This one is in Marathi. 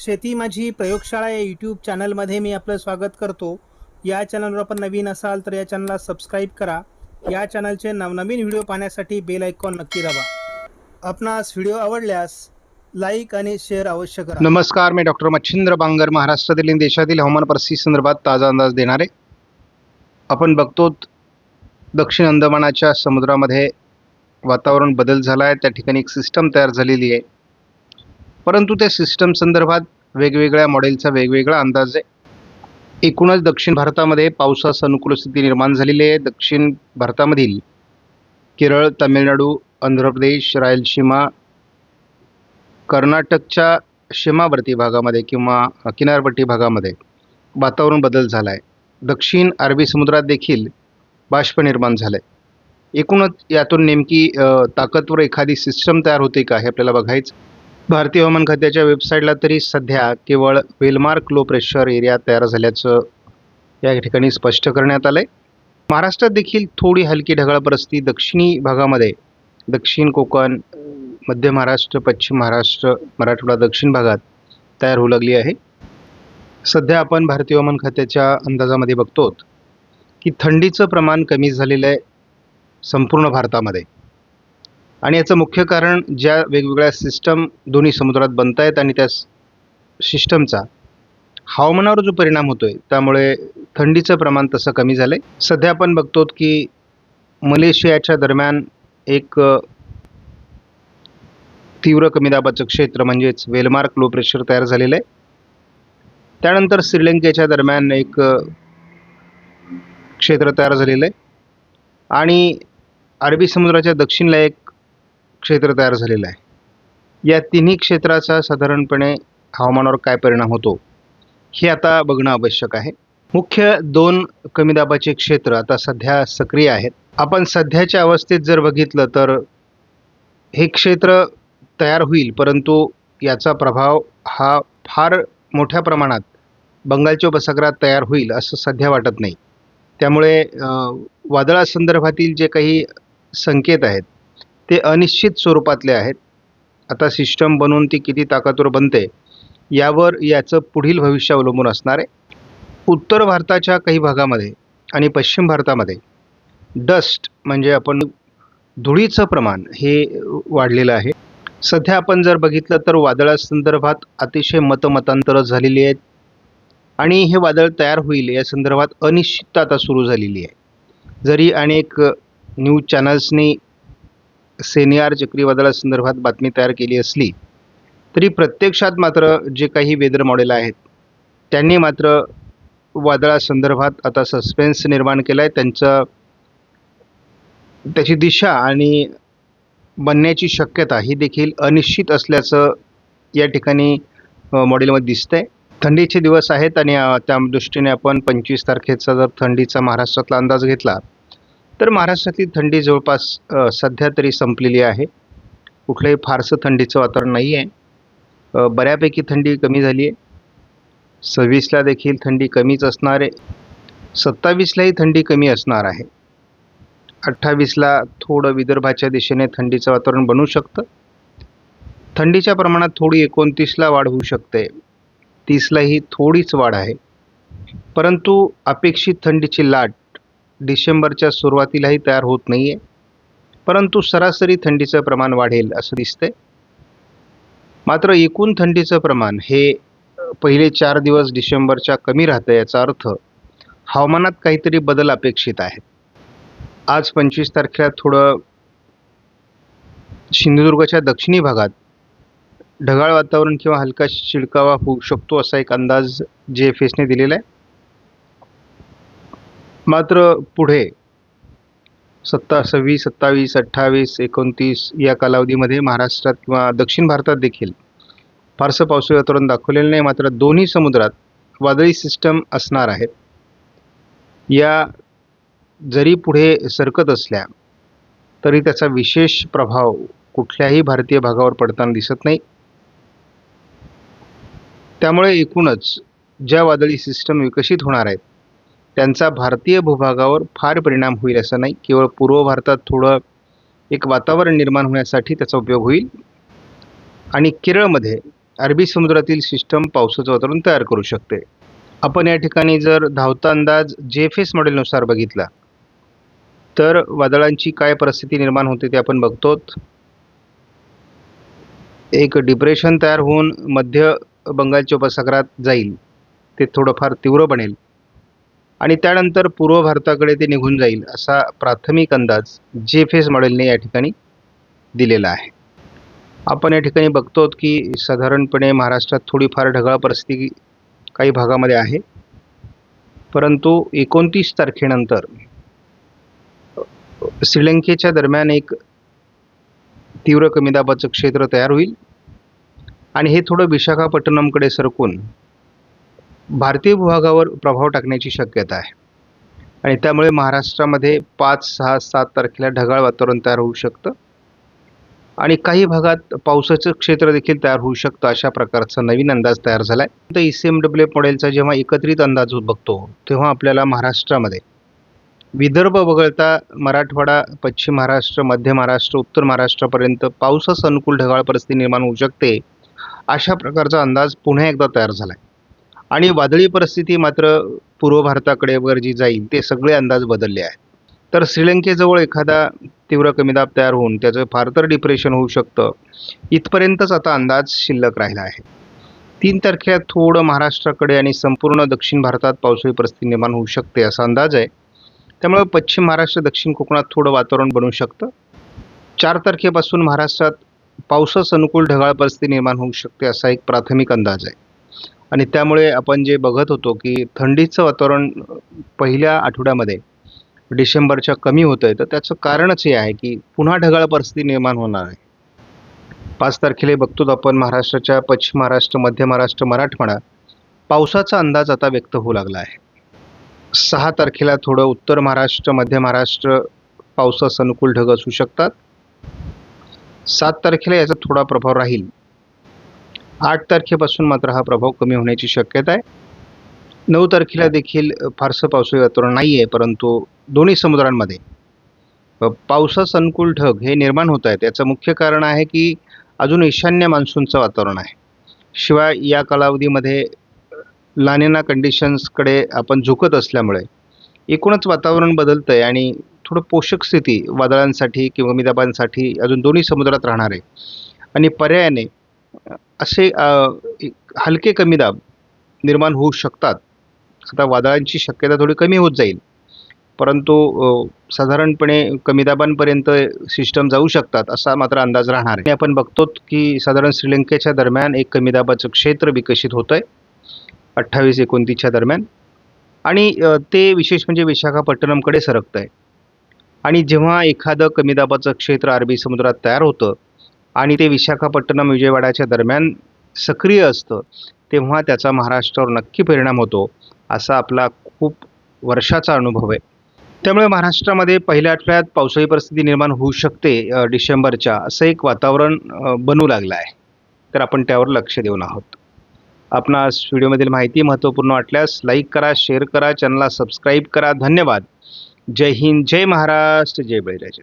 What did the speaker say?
शेती माझी प्रयोगशाळा या यूट्यूब चॅनलमध्ये मी आपलं स्वागत करतो. या चॅनलवर आपण नवीन असाल तर या चॅनलला सबस्क्राईब करा. या चॅनलचे नवनवीन व्हिडिओ पाहण्यासाठी बेल ऐकॉन नक्की दाबा. आपणास व्हिडिओ आवडल्यास लाईक आणि शेअर अवश्य करा. नमस्कार मी डॉक्टर मच्छिंद्र बांगर महाराष्ट्रातील आणि देशातील हवामान परिस्थिती संदर्भात ताजा अंदाज देणारे. आपण बघतो दक्षिण अंदमानाच्या समुद्रामध्ये वातावरण बदल झाला आहे त्या ठिकाणी एक सिस्टम तयार झालेली आहे. परंतु त्या सिस्टम संदर्भात वेगवेगळ्या मॉडेलचा वेगवेगळा अंदाज आहे. एकूणच दक्षिण भारतामध्ये पावसास अनुकूल स्थिती निर्माण झालेली आहे. दक्षिण भारतामधील केरळ तामिळनाडू आंध्र प्रदेश रायलसीमा कर्नाटकच्या सीमावर्ती भागामध्ये किंवा किनारपट्टी भागामध्ये वातावरण बदल झाला आहे दक्षिण अरबी समुद्रात देखील बाष्प निर्माण झालं आहे एकूणच यातून नेमकी ताकदवर एखादी सिस्टम तयार होते का हे आपल्याला बघायचं भारतीय हवामान खात्याच्या वेबसाईटला तरी सध्या केवळ वेलमार्क लो प्रेशर एरिया तयार झाल्याचं या ठिकाणी स्पष्ट करण्यात आलं आहे महाराष्ट्रात देखील थोडी हलकी ढगाळ परिस्थिती दक्षिणी भागामध्ये दक्षिण कोकण मध्य महाराष्ट्र पश्चिम महाराष्ट्र मराठवाडा दक्षिण भागात तयार होऊ लागली आहे. सध्या आपण भारतीय हवामान खात्याच्या अंदाजामध्ये बघतो की थंडीचं प्रमाण कमी झालेलं आहे संपूर्ण भारतामध्ये. आणि याचं मुख्य कारण ज्या वेगवेगळ्या सिस्टम दोन्ही समुद्रात बनत आहेत आणि त्या सिस्टमचा हवामानावर जो परिणाम होतो आहे त्यामुळे थंडीचं प्रमाण तसं कमी झालं आहे सध्या आपण बघतो की मलेशियाच्या दरम्यान एक तीव्र कमी दाबाचं क्षेत्र म्हणजेच वेलमार्क लो प्रेशर तयार झालेलं आहे. त्यानंतर श्रीलंकेच्या दरम्यान एक क्षेत्र तयार झालेलं आहे. आणि अरबी समुद्राच्या दक्षिणला एक क्षेत्र तयार झालेलं आहे. या तिन्ही क्षेत्राचा साधारणपणे हवामानावर काय परिणाम होतो हे आता बघणं आवश्यक आहे. मुख्य दोन कमी दाबाचे क्षेत्र आता सध्या सक्रिय आहेत. आपण सध्याच्या अवस्थेत जर बघितलं तर हे क्षेत्र तयार होईल परंतु याचा प्रभाव हा फार मोठ्या प्रमाणात बंगालच्या उपसागरात तयार होईल असं सध्या वाटत नाही. त्यामुळे वादळासंदर्भातील जे काही संकेत आहेत ते अनिश्चित स्वरूपातले आहेत. आता सिस्टम बनवून ती किती ताकदवर बनते यावर याचं पुढील भविष्य अवलंबून असणार आहे. उत्तर भारताच्या काही भागामध्ये आणि पश्चिम भारतामध्ये डस्ट म्हणजे आपण धुळीचं प्रमाण हे वाढलेलं आहे. सध्या आपण जर बघितलं तर वादळासंदर्भात अतिशय मतमतांतरं झालेली आहेत. आणि हे वादळ तयार होईल या संदर्भात अनिश्चितता आता सुरू झालेली आहे. जरी अनेक न्यूज चॅनल्सनी सेनियार चक्रीवादळासंदर्भात बातमी तयार केली असली तरी प्रत्यक्षात मात्र जे काही वेदर मॉडेल आहेत त्यांनी मात्र वादळासंदर्भात आता सस्पेन्स निर्माण केला आहे त्यांचं त्याची दिशा आणि बनण्याची शक्यता ही देखील अनिश्चित असल्याचं या ठिकाणी मॉडेलमध्ये मॉडेलमध्ये दिसतंय. थंडीचे दिवस आहेत आणि त्या दृष्टीने आपण पंचवीस तारखेचा जर थंडीचा महाराष्ट्रातला अंदाज घेतला तर महाराष्ट्रातली थंडी जवळपास सध्या तरी संपलेली आहे. कुठलंही फारसं थंडीचं वातावरण नाही आहे. बऱ्यापैकी थंडी कमी झाली आहे. सव्वीसला देखील थंडी कमीच असणार आहे. सत्तावीसलाही थंडी कमी असणार आहे. अठ्ठावीसला थोडं विदर्भाच्या दिशेने थंडीचं वातावरण बनू शकतं. थंडीच्या प्रमाणात थोडी एकोणतीसला वाढ होऊ शकते. तीसलाही थोडीच वाढ आहे. परंतु अपेक्षित थंडीची लाट डिसेंबरच्या सुरुवातीलाही तयार होत नाही आहे परंतु सरासरी थंडीचं प्रमाण वाढेल असं दिसतंय. मात्र एकूण थंडीचं प्रमाण हे पहिले चार दिवस डिसेंबरच्या कमी राहतं याचा अर्थ हवामानात काहीतरी बदल अपेक्षित आहे आज पंचवीस तारखेला थोडं सिंधुदुर्गच्या दक्षिणी भागात ढगाळ वातावरण किंवा हलका शिडकावा होऊ शकतो असा एक अंदाज जे एफ एसने दिलेला आहे. मात्र पुढे सत्ता सव्वीस सत्तावीस अठ्ठावीस एकोणतीस या कालावधीमध्ये महाराष्ट्रात किंवा दक्षिण भारतात देखील फारसं पावसाळी वातावरण दाखवलेलं नाही. मात्र दोन्ही समुद्रात वादळी सिस्टम असणार आहेत. या जरी पुढे सरकत असल्या तरी त्याचा विशेष प्रभाव कुठल्याही भारतीय भागावर पडताना दिसत नाही. त्यामुळे एकूणच ज्या वादळी सिस्टम विकसित होणार आहेत त्यांचा भारतीय भूभागावर फार परिणाम होईल असं नाही. केवळ पूर्व भारतात थोडं एक वातावरण निर्माण होण्यासाठी त्याचा उपयोग होईल. आणि केरळमध्ये अरबी समुद्रातील सिस्टम पावसाचं वातावरण तयार करू शकते. आपण या ठिकाणी जर धावता अंदाज जे एफ एस मॉडेलनुसार बघितला तर वादळांची काय परिस्थिती निर्माण होते ते आपण बघतो एक डिप्रेशन तयार होऊन मध्य बंगालच्या उपसागरात जाईल. ते थोडंफार तीव्र बनेल. आणि त्यानंतर पूर्व भारताकडे ते निघून जाईल असा प्राथमिक अंदाज जे फेस मॉडेलने या ठिकाणी दिलेला आहे. आपण या ठिकाणी बघतो की साधारणपणे महाराष्ट्रात थोडीफार ढगाळ परिस्थिती काही भागामध्ये आहे. परंतु एकोणतीस तारखेनंतर श्रीलंकेच्या दरम्यान एक तीव्र कमी दाबाचं क्षेत्र तयार होईल. आणि हे थोडं विशाखापट्टणमकडे सरकून भारतीय भूभागावर प्रभाव टाकण्याची शक्यता आहे. आणि त्यामुळे महाराष्ट्रामध्ये पाच सहा सात तारखेला ढगाळ वातावरण तयार होऊ शकतं. आणि काही भागात पावसाचं क्षेत्र देखील तयार होऊ शकतं अशा प्रकारचा नवीन अंदाज तयार झाला आहे तर E C M W F मॉडेलचा जेव्हा एकत्रित अंदाज बघतो तेव्हा आपल्याला महाराष्ट्रामध्ये विदर्भ वगळता मराठवाडा पश्चिम महाराष्ट्र मध्य महाराष्ट्र उत्तर महाराष्ट्रापर्यंत पावसास अनुकूल ढगाळ परिस्थिती निर्माण होऊ शकते अशा प्रकारचा अंदाज पुन्हा एकदा तयार झाला आहे आणि वादळी परिस्थिती मात्र पूर्व भारताकडे वगैरे जी जाईल ते सगळे अंदाज बदलले आहेत. तर श्रीलंकेजवळ एखादा तीव्र कमीदाब तयार होऊन त्याचं फार तर डिप्रेशन होऊ शकतं. इथपर्यंतच आता अंदाज शिल्लक राहिला आहे. तीन तारखेला थोडं महाराष्ट्राकडे आणि संपूर्ण दक्षिण भारतात पावसाळी परिस्थिती निर्माण होऊ शकते असा अंदाज आहे. त्यामुळे पश्चिम महाराष्ट्र दक्षिण कोकणात थोडं वातावरण बनू शकतं. चार तारखेपासून महाराष्ट्रात पावसास अनुकूल ढगाळ परिस्थिती निर्माण होऊ शकते असा एक प्राथमिक अंदाज आहे. आणि त्यामुळे आपण जे बघत होतो की थंडीचं वातावरण पहिल्या आठवड्यामध्ये डिसेंबरच्या कमी होतं आहे तर त्याचं कारणच हे आहे की पुन्हा ढगाळ परिस्थिती निर्माण होणार आहे. पाच तारखेला बघतो आपण महाराष्ट्राच्या पश्चिम महाराष्ट्र मध्य महाराष्ट्र मराठवाडा. पावसाचा अंदाज आता व्यक्त होऊ लागला आहे. सहा तारखेला थोडं उत्तर महाराष्ट्र मध्य महाराष्ट्र पावसास अनुकूल ढग असू शकतात. सात तारखेला याचा थोडा प्रभाव राहील. आठ तारखेपासून मात्र हा प्रभाव कमी होण्याची शक्यता आहे. नऊ तारखेला देखील फारसं पावसाळी वातावरण नाही आहे परंतु दोन्ही समुद्रांमध्ये पावसास अनुकूल ढग हे निर्माण होत आहेत. याचं मुख्य कारण आहे की अजून ईशान्य मान्सूनचं वातावरण आहे. शिवाय या कालावधीमध्ये लानेना कंडिशन्सकडे आपण झुकत असल्यामुळे एकूणच वातावरण बदलतं आहे आणि थोडं पोषक स्थिती वादळांसाठी किंवा मिदाबांसाठी अजून दोन्ही समुद्रात राहणार आहे. आणि पर्यायाने असे एक हलके कमी दाब निर्माण होऊ शकतात. आता वादळांची शक्यता थोडी कमी होत जाईल. परंतु साधारणपणे कमी दाबांपर्यंत सिस्टम जाऊ शकतात असा मात्र अंदाज राहणार आहे. आपण बघतो की साधारण श्रीलंकेच्या दरम्यान एक कमी दाबाचं क्षेत्र विकसित होतं आहे अठ्ठावीस एकोणतीसच्या दरम्यान. आणि ते विशेष म्हणजे विशाखापट्टणमकडे सरकतं आहे आणि जेव्हा एखादं कमी दाबाचं क्षेत्र अरबी समुद्रात तयार होतं आणि ते विशाखापट्टणम विजयवाड्याच्या दरम्यान सक्रिय असतं तेव्हा त्याचा महाराष्ट्रावर नक्की परिणाम होतो असा आपला खूप वर्षाचा अनुभव आहे. त्यामुळे महाराष्ट्रामध्ये पहिल्या आठवड्यात पावसाळी परिस्थिती निर्माण होऊ शकते डिसेंबरच्या असं एक वातावरण बनू लागलं आहे. तर आपण त्यावर लक्ष देऊन आहोत. आपणास व्हिडिओमधील माहिती महत्त्वपूर्ण वाटल्यास लाईक करा शेअर करा चॅनलला सबस्क्राईब करा. धन्यवाद. जय हिंद जय महाराष्ट्र जय बळीराजा.